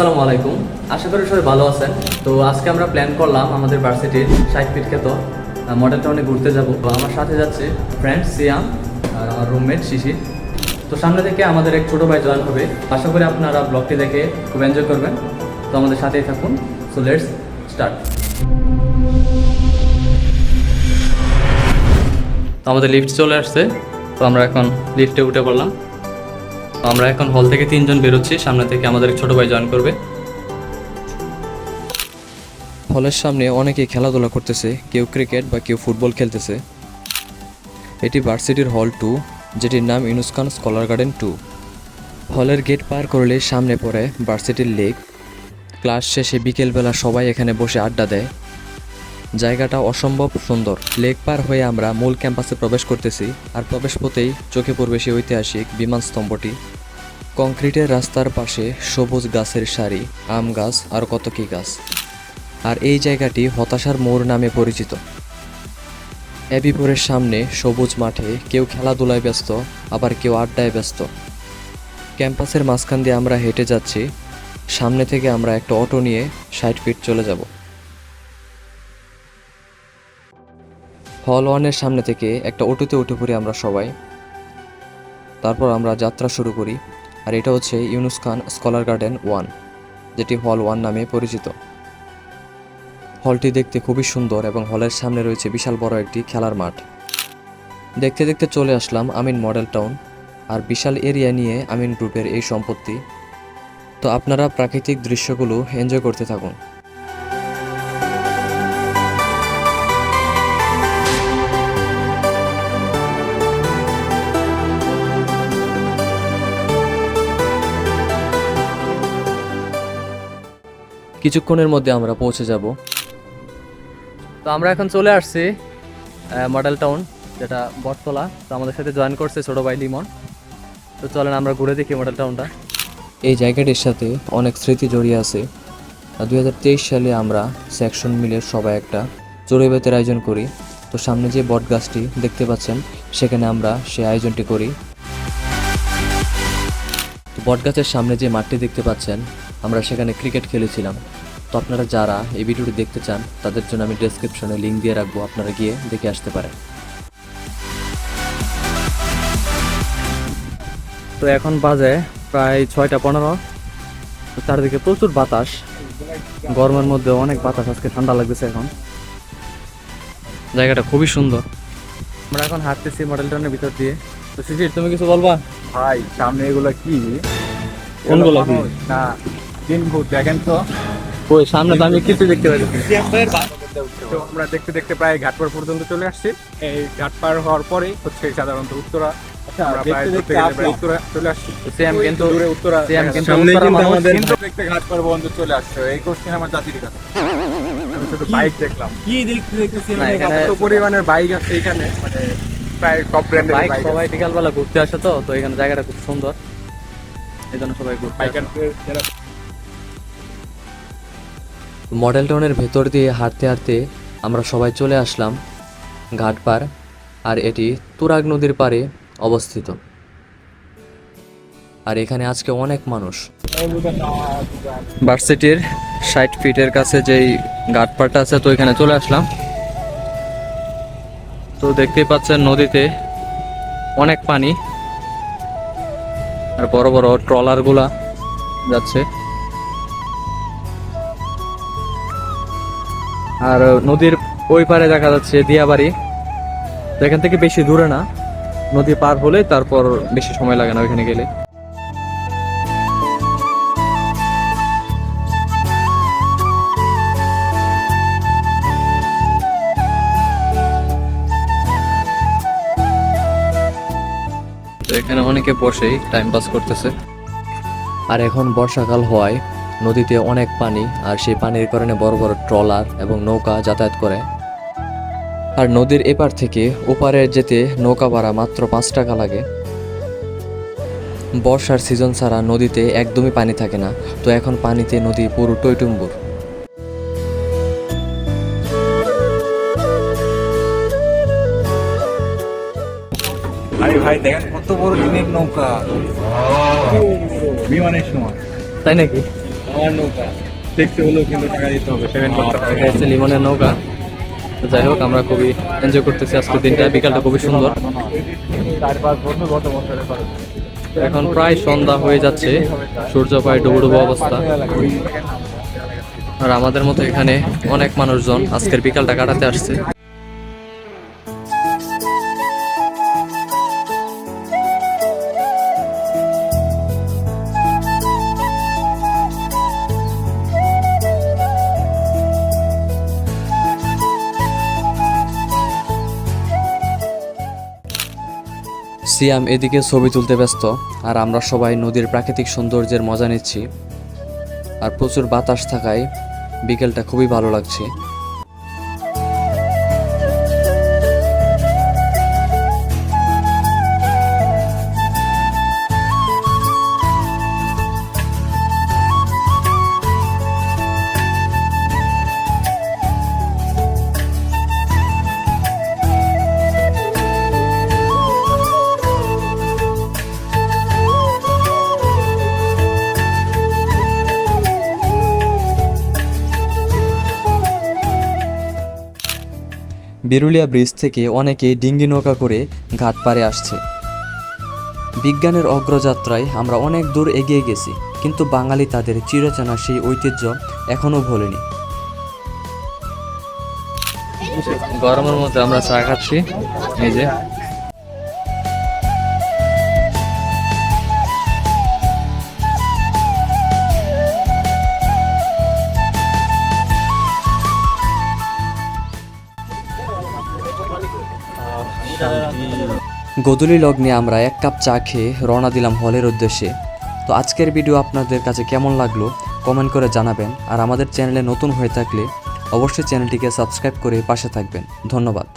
আসসালামু আলাইকুম। আশা করি সবাই ভালো আছেন। তো আজকে আমরা প্ল্যান করলাম আমাদের ভার্সিটির ষাট ফিট খ্যাত মডেল টাউনে ঘুরতে যাব। আমার সাথে যাচ্ছে ফ্রেন্ড সিয়াম আর আমার রুমমেট শিশির তো সামনে থেকে আমাদের এক ছোটো ভাই জয়েন হবে। আশা করি আপনারা ব্লগটি দেখে খুব এনজয় করবেন। তো আমাদের সাথেই থাকুন। সো লেটস স্টার্ট তো আমাদের লিফট চলে আসছে। তো আমরা এখন লিফটে উঠে পড়লাম। আমরা এখন হল থেকে তিনজন বেরোচ্ছি, সামনে থেকে আমাদের ছোট ভাই জয়েন করবে। হলের সামনে অনেকেই খেলাধুলা করতেছে, কেউ ক্রিকেট বা কেউ ফুটবল খেলতেছে। এটি ভার্সিটির হল টু যেটির নাম ইনুস্কান স্কলার গার্ডেন টু হলের গেট পার করলে সামনে পড়ে ভার্সিটির লেক ক্লাস শেষে বিকেলবেলা সবাই এখানে বসে আড্ডা দেয়। জায়গাটা অসম্ভব সুন্দর। লেক পার হয়ে আমরা মূল ক্যাম্পাসে প্রবেশ করতেছি আর প্রবেশ পথেই চোখে পড়বে সেই ঐতিহাসিক বিমান স্তম্ভটি। কংক্রিটের রাস্তার পাশে সবুজ গাছের সারি, আম গাছ আর কত কি গাছ। আর এই জায়গাটি হতাশার মোড় নামে পরিচিত। অ্যাবিপুরের সামনে সবুজ মাঠে কেউ খেলাধুলায় ব্যস্ত, আবার কেউ আড্ডায় ব্যস্ত। ক্যাম্পাসের মাঝখান দিয়ে আমরা হেঁটে যাচ্ছি, সামনে থেকে আমরা একটা অটো নিয়ে ষাট ফিট চলে যাব। হল ওয়ানের সামনে থেকে একটা অটোতে উঠে পড়ি আমরা সবাই। তারপর আমরা যাত্রা শুরু করি, আর এটা হচ্ছে Yunus Khan scholar garden one, যেটি হল ওয়ান নামে পরিচিত। হলটি দেখতে খুবই সুন্দর এবং হলের সামনে রয়েছে বিশাল বড় একটি খেলার মাঠ। দেখতে দেখতে চলে আসলাম আমিন মডেল টাউন, আর বিশাল এরিয়া নিয়ে আমিন গ্রুপের এই সম্পত্তি। তো আপনারা প্রাকৃতিক দৃশ্যগুলো এনজয় করতে থাকুন। কিছুক্ষণের মধ্যে আমরা পৌঁছে যাব। তো আমরা এখন চলে আসছি মডেল টাউন যেটা বটতলা। তো আমাদের সাথে জয়েন করছে ছোট ভাই লিমন। তো চলেন আমরা ঘুরে দেখি মডেল টাউনটা এই জায়গাটির সাথে অনেক স্মৃতি জড়িয়ে আছে। দুই হাজার তেইশ সালে আমরা সেকশন মিলে সবাই একটা চড়ুইবাতের আয়োজন করি। তো সামনে যে বট গাছটি দেখতে পাচ্ছেন, সেখানে আমরা সেই আয়োজনটি করি। তো বট গাছের সামনে যে মাঠটি দেখতে পাচ্ছেন, আমরা সেখানে ক্রিকেট খেলেছিলাম। তো আপনারা যারা এই ভিডিওটি দেখতে চান, তাদের জন্য আমি ডেসক্রিপশনে লিঙ্ক দিয়ে রাখব, আপনারা গিয়ে দেখে আসতে পারেন। তো এখন বাজে প্রায় ছয়টা পনেরো। চারিদিকে প্রচুর বাতাস। গরমের মধ্যে অনেক বাতাস, আজকে ঠান্ডা লাগতেছে এখন। জায়গাটা খুবই সুন্দর। আমরা এখন হাঁটতেছি মডেল টাউনের ভিতর দিয়ে। তো শিশির তুমি কিছু বলবা? ভাই সামনে এগুলো কি? কোনগুলো কি? না দিন ভূত দেখেন তো। ওই সামনে তো আমি কিছু দেখতে পাচ্ছি তো আমরা দেখতে দেখতে প্রায় ঘাটপার পর্যন্ত চলে আসছি। এই ঘাটপার হওয়ার পরেই হচ্ছে সাধারণত উত্তরা। দেখতে দেখতে দেখতে দেখতে বাইক দেখলাম। কি দেখতে কত পরিমাণের বাইক আছে এখানে? মানে প্রায় টপ ব্র্যান্ডের বাইক বাইক সবাই বিকালবেলা ঘুরতে আসে তো তো এখানে জায়গাটা খুব সুন্দর। এই জন্য সবাই ঘুরতে আসে। বাইকার যারা মডেল টাউনের ভেতর দিয়ে হাঁটতে হাঁটতে আমরা সবাই চলে আসলাম ঘাটপাড় আর এটি তুরাগ নদীর পাড়ে অবস্থিত। আর এখানে আজকে অনেক মানুষ। ভার্সিটির ষাট ফিটের কাছে যেই ঘাটপাড়টা আছে তো এখানে চলে আসলাম। তো দেখতেই পাচ্ছেন নদীতে অনেক পানি আর বড় বড় ট্রলারগুলা যাচ্ছে। আর নদীর ওই পারে দেখা যাচ্ছে দিয়াবাড়ি। এখান থেকে বেশি দূরে না। নদী পার হলে তারপর বেশি সময় লাগে না ওইখানে গেলে। অনেকে বসেই টাইম পাস করতেছে। আর এখন বর্ষাকাল হওয়ায় নদীতে অনেক পানি, আর সেই পানির কারণে বড় বড় ট্রলার এবং নৌকা যাতায়াত করে। আর নদীর এপার থেকে ওপারে যেতে নৌকা ভাড়া মাত্র পাঁচ টাকা লাগে। বর্ষার সিজন ছাড়া নদীতে একদমই পানি থাকে না, তো এখন পানিতে নদী পুরো টইটুম্বুর। আরে ভাই দেখেন কত বড় দিনের নৌকা। বিমানের সময়। তাই নাকি? আমার নৌকা। দেখতে হলেও কিন্তু টাকা দিতে হবে পেমেন্ট করতে হবে এটা হচ্ছে লিমনের নৌকা। তো যাই হোক আমরা খুবই এনজয় করতেছি আজকের দিনটা বিকালটা খুবই সুন্দর। এখন প্রায় সন্ধ্যা হয়ে যাচ্ছে সূর্য প্রায় ডুবো ডুবো অবস্থা। আর আমাদের মতো এখানে অনেক মানুষজন আজকের বিকালটা কাটাতে আসছে। সিয়াম এদিকে ছবি তুলতে ব্যস্ত, আর আমরা সবাই নদীর প্রাকৃতিক সৌন্দর্যের মজা নিচ্ছি। আর প্রচুর বাতাস থাকায় বিকেলটা খুবই ভালো লাগছে। বিরুলিয়া ব্রিজ থেকে অনেকে ডিঙ্গি নৌকা করে ঘাট পারে আসছে। বিজ্ঞানের অগ্রযাত্রায় আমরা অনেক দূর এগিয়ে গেছি, কিন্তু বাঙালি তাদের চিরচেনা সেই ঐতিহ্য এখনও ভোলেনি। গরমের মধ্যে আমরা চা খাচ্ছি, এই যে। গোধূলি লগ্নে আমরা এক কাপ চা খেয়ে রওনা দিলাম হলের উদ্দেশ্যে। তো আজকের ভিডিও আপনাদের কাছে কেমন লাগল কমেন্ট করে জানাবেন। আর আমাদের চ্যানেলে নতুন হয়ে থাকলে অবশ্যই চ্যানেলটিকে সাবস্ক্রাইব করে পাশে থাকবেন। ধন্যবাদ।